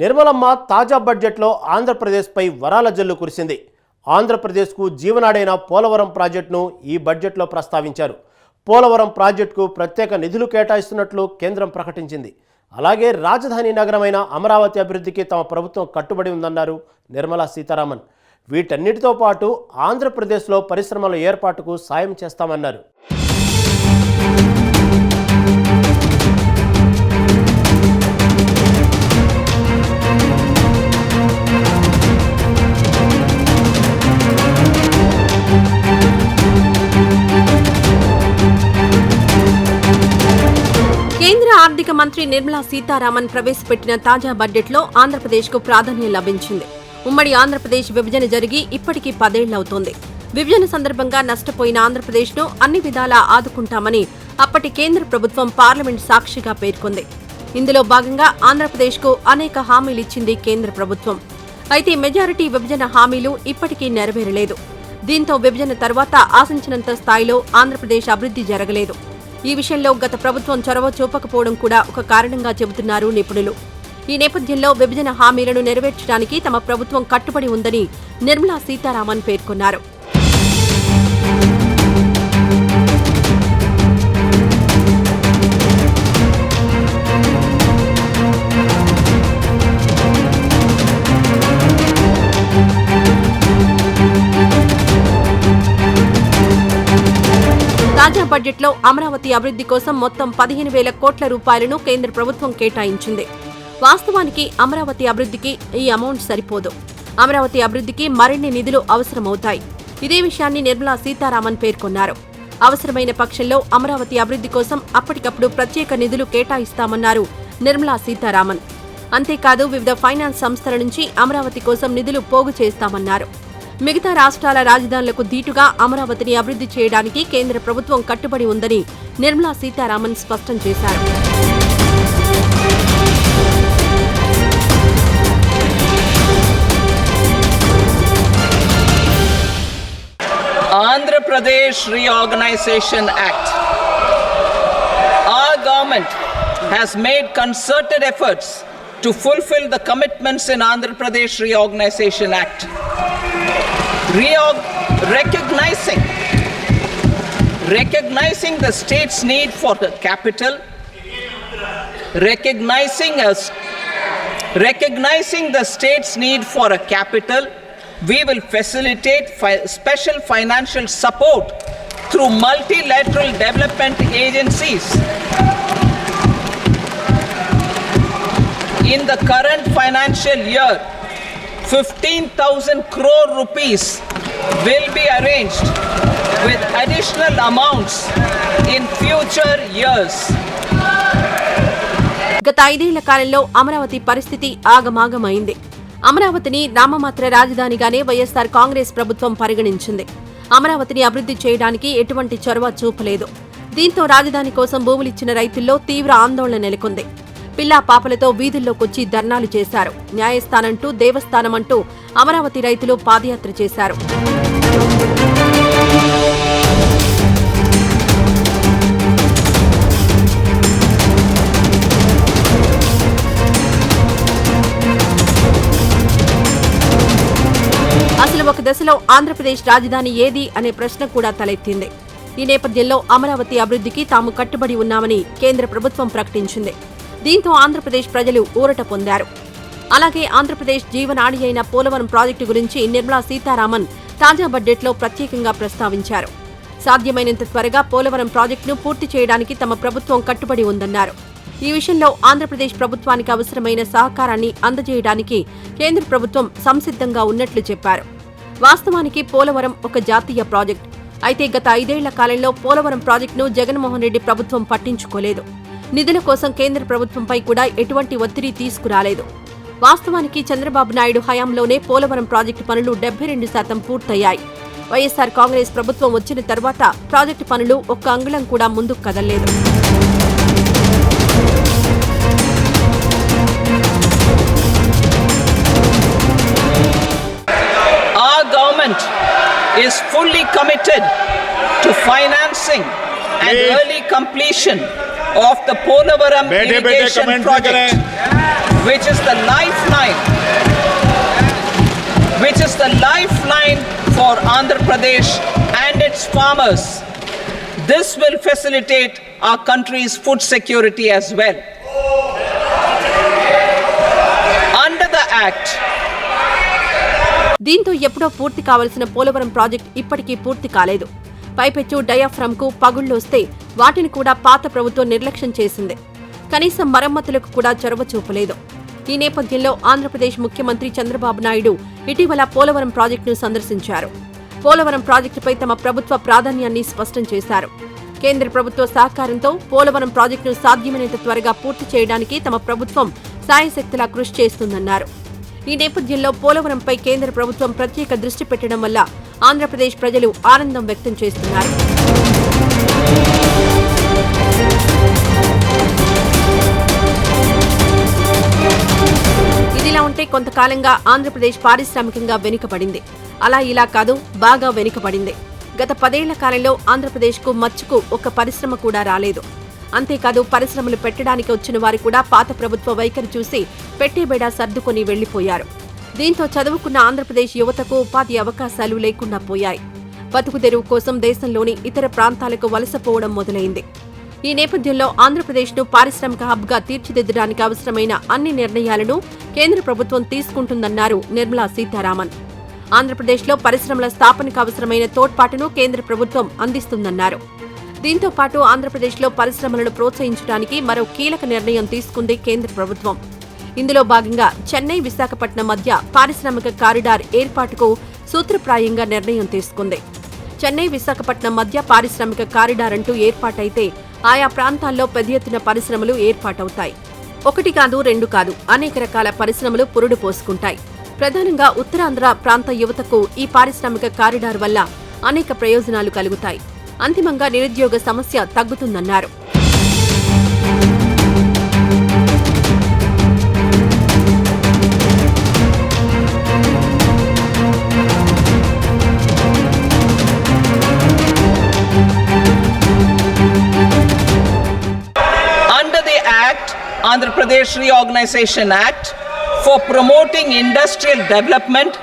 నిర్మలమ్మ తాజా బడ్జెట్లో ఆంధ్రప్రదేశ్పై వరాల జల్లు కురిసింది. ఆంధ్రప్రదేశ్కు జీవనాడైన పోలవరం ప్రాజెక్టును ఈ బడ్జెట్లో ప్రస్తావించారు. పోలవరం ప్రాజెక్టుకు ప్రత్యేక నిధులు కేటాయిస్తున్నట్లు కేంద్రం ప్రకటించింది. అలాగే రాజధాని నగరమైన అమరావతి అభివృద్ధికి తమ ప్రభుత్వం కట్టుబడి ఉందన్నారు నిర్మలా సీతారామన్. వీటన్నిటితో పాటు ఆంధ్రప్రదేశ్లో పరిశ్రమల ఏర్పాటుకు సాయం చేస్తామన్నారు. మంత్రి నిర్మలా సీతారామన్ ప్రవేశపెట్టిన తాజా బడ్జెట్లో ఆంధ్రప్రదేశ్కు ప్రాధాన్యం లభించింది. ఉమ్మడి ఆంధ్రప్రదేశ్ విభజన జరిగి ఇప్పటికీ పదేళ్ళవుతోంది. విభజన సందర్భంగా నష్టపోయిన ఆంధ్రప్రదేశ్ను అన్ని విధాలా ఆదుకుంటామని అప్పటి కేంద్ర ప్రభుత్వం పార్లమెంట్ సాక్షిగా పేర్కొంది. ఇందులో భాగంగా ఆంధ్రప్రదేశ్కు అనేక హామీలిచ్చింది కేంద్ర ప్రభుత్వం. అయితే మెజారిటీ విభజన హామీలు ఇప్పటికీ నెరవేరలేదు. దీంతో విభజన తర్వాత ఆశించినంత స్థాయిలో ఆంధ్రప్రదేశ్ అభివృద్ధి జరగలేదు. ఈ విషయంలో గత ప్రభుత్వం చొరవ చూపకపోవడం కూడా ఒక కారణంగా చెబుతున్నారు నిపుణులు. ఈ నేపథ్యంలో విభజన హామీలను నెరవేర్చడానికి తమ ప్రభుత్వం కట్టుబడి ఉందని నిర్మలా సీతారామన్ పేర్కొన్నారు. తాజా బడ్జెట్లో అమరావతి అభివృద్ధి కోసం మొత్తం పదిహేను వేల కోట్ల రూపాయలను కేంద్ర ప్రభుత్వం కేటాయించింది. వాస్తవానికి అమరావతి అభివృద్ధికి ఈ అమౌంట్ సరిపోదు. అమరావతి అభివృద్ధికి మరిన్ని నిధులు అవసరమవుతాయి. ఇదే విషయాన్ని నిర్మలా సీతారామన్ పేర్కొన్నారు. అవసరమైన పక్షంలో అమరావతి అభివృద్ధి కోసం అప్పటికప్పుడు ప్రత్యేక నిధులు కేటాయిస్తామన్నారు నిర్మలా సీతారామన్. అంతేకాదు వివిధ ఫైనాన్స్ సంస్థల నుంచి అమరావతి కోసం నిధులు పోగు చేస్తామన్నారు. మిగతా రాష్ట్రాల రాజధానులకు ధీటుగా అమరావతిని అభివృద్ధి చేయడానికి కేంద్ర ప్రభుత్వం కట్టుబడి ఉందని నిర్మలా సీతారామన్ స్పష్టం చేశారు ఆంధ్రప్రదేశ్ రీఆర్గనైజేషన్ యాక్ట్ ఆ government has made concerted efforts to fulfill the commitments in Andhra Pradesh Reorganization Recognizing recognizing the state's need for the capital, recognizing us recognizing the state's need for a capital, we will facilitate fi- special financial support through multilateral development agencies. In the current financial year, 15,000 crore rupees will be arranged with additional amounts in future years. గత ఐదేళ్ళ కాలంలో అమరావతి పరిస్థితి ఆగమాగమైంది. అమరావతిని నామమాత్ర రాజధానిగానే వైఎస్సార్ కాంగ్రెస్ ప్రభుత్వం పరిగణించింది. అమరావతిని అభివృద్ధి చేయడానికి ఎటువంటి చొరవ చూపలేదు. దీంతో రాజధాని కోసం భూములిచ్చిన రైతుల్లో తీవ్ర ఆందోళన నెలకొంది. పిల్లా పాపలతో వీధుల్లోకొచ్చి ధర్నాలు చేశారు. న్యాయస్థానంటూ దేవస్థానమంటూ అమరావతి రైతులు పాదయాత్ర చేశారు. అసలు ఒక దశలో ఆంధ్రప్రదేశ్ రాజధాని ఏది అనే ప్రశ్న కూడా తలెత్తింది. ఈ నేపథ్యంలో అమరావతి అభివృద్ధికి తాము కట్టుబడి ఉన్నామని కేంద్ర ప్రభుత్వం ప్రకటించింది. దీంతో ఆంధ్రప్రదేశ్ ప్రజలు ఊరట పొందారు. అలాగే ఆంధ్రప్రదేశ్ జీవనాడి అయిన పోలవరం ప్రాజెక్టు గురించి నిర్మలా సీతారామన్ తాజా బడ్జెట్లో ప్రత్యేకంగా ప్రస్తావించారు. సాధ్యమైనంత త్వరగా పోలవరం ప్రాజెక్టును పూర్తి చేయడానికి తమ ప్రభుత్వం కట్టుబడి ఉందన్నారు. ఈ విషయంలో ఆంధ్రప్రదేశ్ ప్రభుత్వానికి అవసరమైన సహకారాన్ని అందజేయడానికి కేంద్ర ప్రభుత్వం సంసిద్ధంగా ఉన్నట్లు చెప్పారు. వాస్తవానికి పోలవరం ఒక జాతీయ ప్రాజెక్ట్. అయితే గత ఐదేళ్ళ కాలంలో పోలవరం ప్రాజెక్టును జగన్మోహన్ రెడ్డి ప్రభుత్వం పట్టించుకోలేదు. నిధుల కోసం కేంద్ర ప్రభుత్వంపై కూడా ఎటువంటి ఒత్తిడి తీసుకురాలేదు. వాస్తవానికి చంద్రబాబు నాయుడు హయాంలోనే పోలవరం ప్రాజెక్టు పనులు డెబ్బై రెండు శాతం పూర్తయ్యాయి. వైఎస్సార్ కాంగ్రెస్ ప్రభుత్వం వచ్చిన తర్వాత ప్రాజెక్టు పనులు ఒక్క అంగుళం కూడా ముందుకు కదల్లేదు. Is fully committed to financing and early completion of the Polavaram bede, irrigation bede, project, which is the lifeline, which is the lifeline for Andhra Pradesh and its farmers. This will facilitate our country's food security as well. Under the Act, దీంతో ఎప్పుడో పూర్తి కావలసిన Polavaram project ఇప్పటికీ పూర్తి కాలేదు పైపెచ్చు డయాఫ్రమ్కు పగుళ్ళొస్తే పగుళ్ళొస్తే వాటిని కూడా పాత ప్రభుత్వం నిర్లక్ష్యం చేసింది. కనీసం మరమ్మతులకు కూడా చొరవ చూపలేదు. ఈ నేపథ్యంలో ఆంధ్రప్రదేశ్ ముఖ్యమంత్రి చంద్రబాబు నాయుడు ఇటీవల పోలవరం ప్రాజెక్టును సందర్శించారు. పోలవరం ప్రాజెక్టుపై తమ ప్రభుత్వ ప్రాధాన్యాన్ని స్పష్టం చేశారు. కేంద్ర ప్రభుత్వ సహకారంతో పోలవరం ప్రాజెక్టును సాధ్యమైనంత త్వరగా పూర్తి చేయడానికి తమ ప్రభుత్వం సాయశక్తిలా కృషి చేస్తుందన్నారు. ఈ నేపథ్యంలో పోలవరంపై కేంద్ర ప్రభుత్వం ప్రత్యేక దృష్టి పెట్టడం వల్ల ఆంధ్రప్రదేశ్ ప్రజలు ఆనందం వ్యక్తం చేస్తున్నారు. ఇదిలా ఉంటే కొంతకాలంగా ఆంధ్రప్రదేశ్ పారిశ్రామికంగా వెనుకబడింది. అలా ఇలా కాదు బాగా వెనుకబడింది. గత పదేళ్ళ కాలంలో ఆంధ్రప్రదేశ్కు మచ్చుకు ఒక్క పరిశ్రమ కూడా రాలేదు. అంతేకాదు పరిశ్రమలు పెట్టడానికి వచ్చిన వారు కూడా పాత ప్రభుత్వ వైఖరి చూసి పెట్టేబేడా సర్దుకొని వెళ్ళిపోయారు దీంతో చదువుకున్న ఆంధ్రప్రదేశ్ యువతకు ఉపాధి అవకాశాలు లేకుండా పోయాయి. బతుకు తెరువు కోసం దేశంలోని ఇతర ప్రాంతాలకు వలసపోవడం మొదలైంది. ఈ నేపథ్యంలో ఆంధ్రప్రదేశ్ను పారిశ్రామిక హబ్గా తీర్చిదిద్దడానికి అవసరమైన అన్ని నిర్ణయాలను కేంద్ర ప్రభుత్వం తీసుకుంటుందన్నారు నిర్మలా సీతారామన్. ఆంధ్రప్రదేశ్లో పరిశ్రమల స్థాపనకు అవసరమైన తోడ్పాటును కేంద్ర ప్రభుత్వం అందిస్తుందన్నారు. దీంతో పాటు ఆంధ్రప్రదేశ్లో పరిశ్రమలను ప్రోత్సహించడానికి మరో కీలక నిర్ణయం తీసుకుంది కేంద్ర ప్రభుత్వం. ఇందులో భాగంగా చెన్నై విశాఖపట్నం మధ్య పారిశ్రామిక కారిడార్ ఏర్పాటుకు సూత్రప్రాయంగా నిర్ణయం తీసుకుంది. చెన్నై విశాఖపట్నం మధ్య పారిశ్రామిక కారిడార్ అంటూ ఏర్పాటైతే ఆయా ప్రాంతాల్లో పెద్ద ఎత్తున పరిశ్రమలు ఏర్పాటవుతాయి. ఒకటి కాదు రెండు కాదు అనేక రకాల పరిశ్రమలు పురుడు పోసుకుంటాయి. ప్రధానంగా ఉత్తరాంధ్ర ప్రాంత యువతకు ఈ పారిశ్రామిక కారిడార్ వల్ల అనేక ప్రయోజనాలు కలుగుతాయి. అంతిమంగా నిరుద్యోగ సమస్య తగ్గుతుందన్నారు. Reorganization Act, for promoting industrial development,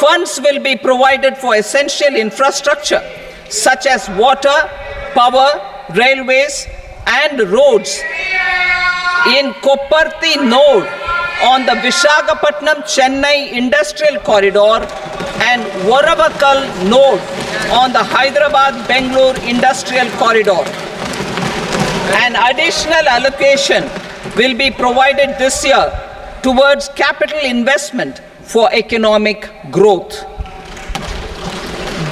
funds will be provided for essential infrastructure such as water, power, railways, and roads in Kopparthi node on the Visakhapatnam Chennai Industrial Corridor and Varavakal node on the Hyderabad Bangalore Industrial Corridor. An additional allocation will be provided this year towards capital investment for economic growth.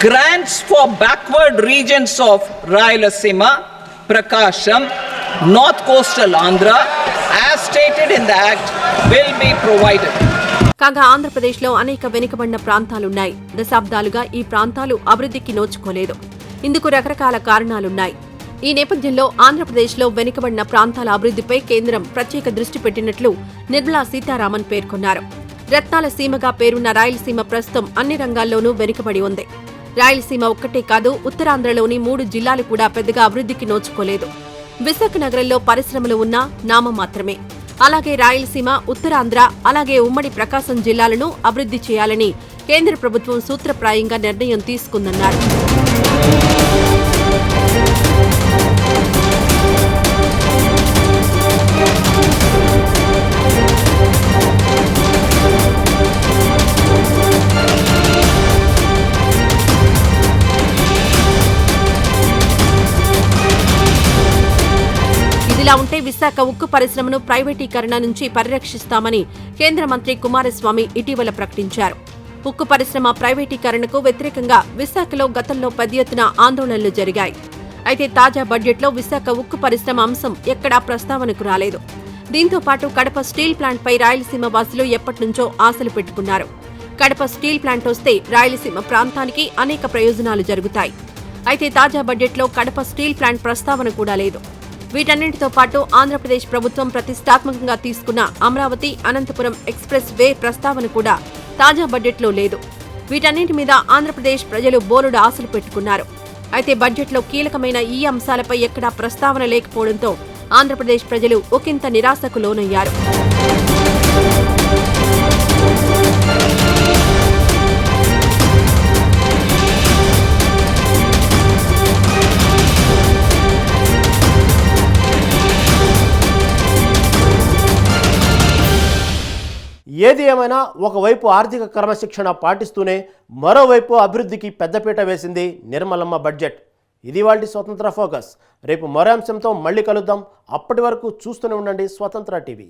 Grants for backward regions of Rayalaseema, Prakasham, North Coastal Andhra, as stated in the Act, will be provided. కాగా ఆంధ్రప్రదేశ్లో అనేక వెనుకబడిన ప్రాంతాలున్నాయి దశాబ్దాలుగా ఈ ప్రాంతాలు అభివృద్ధికి నోచుకోలేదు ఇందుకు రకరకాల కారణాలున్నాయి ఈ నేపథ్యంలో ఆంధ్రప్రదేశ్లో వెనుకబడిన ప్రాంతాల అభివృద్ధిపై కేంద్రం ప్రత్యేక దృష్టి పెట్టినట్లు నిర్మలా సీతారామన్ పేర్కొన్నారు. రత్నాల సీమగా పేరున్న రాయలసీమ ప్రస్తుతం అన్ని రంగాల్లోనూ వెనుకబడి ఉంది. రాయలసీమ ఒక్కటే కాదు ఉత్తరాంధ్రలోని మూడు జిల్లాలు కూడా పెద్దగా అభివృద్ధికి నోచుకోలేదు. విశాఖ నగరంలో పరిశ్రమలు ఉన్నా నామం మాత్రమే. అలాగే రాయలసీమ ఉత్తరాంధ్ర అలాగే ఉమ్మడి ప్రకాశం జిల్లాలను అభివృద్ధి చేయాలని కేంద్ర ప్రభుత్వం సూత్రప్రాయంగా నిర్ణయం తీసుకుందన్నారు. ఇలా ఉంటే విశాఖ ఉక్కు పరిశ్రమను ప్రైవేటీకరణ నుంచి పరిరక్షిస్తామని కేంద్ర మంత్రి కుమారస్వామి ఇటీవల ప్రకటించారు. ఉక్కు పరిశ్రమ ప్రైవేటీకరణకు వ్యతిరేకంగా విశాఖలో గతంలో పెద్ద ఎత్తున ఆందోళనలు జరిగాయి. అయితే తాజా బడ్జెట్లో విశాఖ ఉక్కు పరిశ్రమ అంశం ఎక్కడా ప్రస్తావనకు రాలేదు. దీంతో పాటు కడప స్టీల్ ప్లాంట్పై రాయలసీమ వాసులు ఎప్పటినుంచో ఆశలు పెట్టుకున్నారు. కడప స్టీల్ ప్లాంట్ వస్తే రాయలసీమ ప్రాంతానికి అనేక ప్రయోజనాలు జరుగుతాయి. అయితే తాజా బడ్జెట్లో కడప స్టీల్ ప్లాంట్ ప్రస్తావన కూడా లేదు. వీటన్నింటితో పాటు ఆంధ్రప్రదేశ్ ప్రభుత్వం ప్రతిష్టాత్మకంగా తీసుకున్న అమరావతి అనంతపురం ఎక్స్ప్రెస్ వే ప్రస్తావన కూడా తాజా బడ్జెట్లో లేదు. వీటన్నింటి మీద ఆంధ్రప్రదేశ్ ప్రజలు బోలుడు ఆశలు పెట్టుకున్నారు. అయితే బడ్జెట్లో కీలకమైన ఈ అంశాలపై ఎక్కడా ప్రస్తావన లేకపోవడంతో ఆంధ్రప్రదేశ్ ప్రజలు ఒకంత నిరాశకు లోనయ్యారు. ఏది ఏమైనా ఒకవైపు ఆర్థిక క్రమశిక్షణ పాటిస్తూనే మరోవైపు అభివృద్ధికి పెద్దపీట వేసింది నిర్మలమ్మ బడ్జెట్. ఇది వాళ్ళ స్వతంత్ర ఫోకస్. రేపు మరో అంశంతో మళ్ళీ కలుద్దాం. అప్పటి వరకు చూస్తూనే ఉండండి స్వతంత్ర టీవీ.